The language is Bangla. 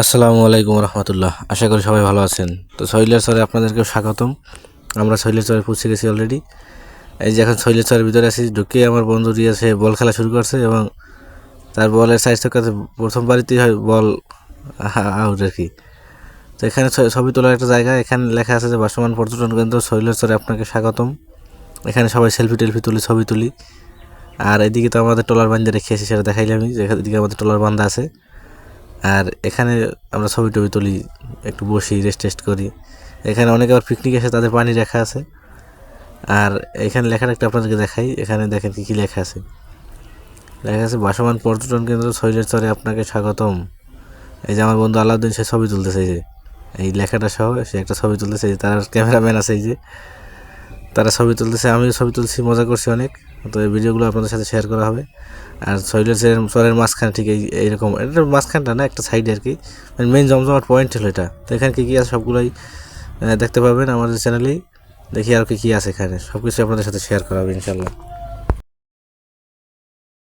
আসসালামু আলাইকুম রহমতুল্লাহ। আশা করি সবাই ভালো আছেন। তো শৈলের চরে আপনাদেরকে স্বাগতম। আমরা শৈলের চরে পৌঁছে গেছি অলরেডি এই যে এখন শৈলের চরের ভিতরে আছি, ঢুকে আমার বন্ধু দিয়েছে বল খেলা শুরু করছে এবং তার বলের সাইজ কাছে প্রথম বাড়িতেই হয় বল আউট আর কি। তো এখানে ছবি তোলার একটা জায়গা, এখানে লেখা আছে যে বর্তমান পর্যটন কেন্দ্র শৈলের চরে আপনাকে স্বাগতম। এখানে সবাই সেলফি টেলফি তুলি, ছবি তুলি। আর এদিকে তো আমাদের টলার বান্ধে রেখে রেখেছি সেটা দেখাইলাম আমি। যে এদিকে আমাদের টলার বান্ধা আছে। আর এখানে আমরা ছবি টবি তুলি, একটু বসি রেস্ট টেস্ট করি। এখানে অনেকে আবার পিকনিক এসে তাদের পানি রাখা আছে। আর এখানে লেখাটা একটা আপনাদেরকে দেখাই, এখানে দেখেন কী কী লেখা আছে। লেখা আছে, বাসমান পর্যটন কেন্দ্র শৈলের চরে আপনাকে স্বাগতম। এই যে আমার বন্ধু আলাউদ্দিন, সে ছবি তুলতেছে যে। এই লেখাটা সহ সে একটা ছবি তুলতেছে যে তার ক্যামেরাম্যান আছে এই যে। তারা ছবি তুলতেছে, আমিও ছবি তুলছি, মজা করছি অনেক। তো এই ভিডিওগুলো আপনাদের সাথে শেয়ার করা হবে। আর শৈলের চরের- চরের মাঝখানে ঠিক এই এইরকম, এটা মাঝখানটা না, একটা সাইডে আর কি। মানে মেন জমজমাট পয়েন্ট হলো এটা। তো এখানে কী কী আছে সবগুলোই দেখতে পাবেন আমাদের চ্যানেলেই দেখি আর কি কী আছে এখানে। সব কিছু আপনাদের সাথে শেয়ার করা হবে ইনশাল্লাহ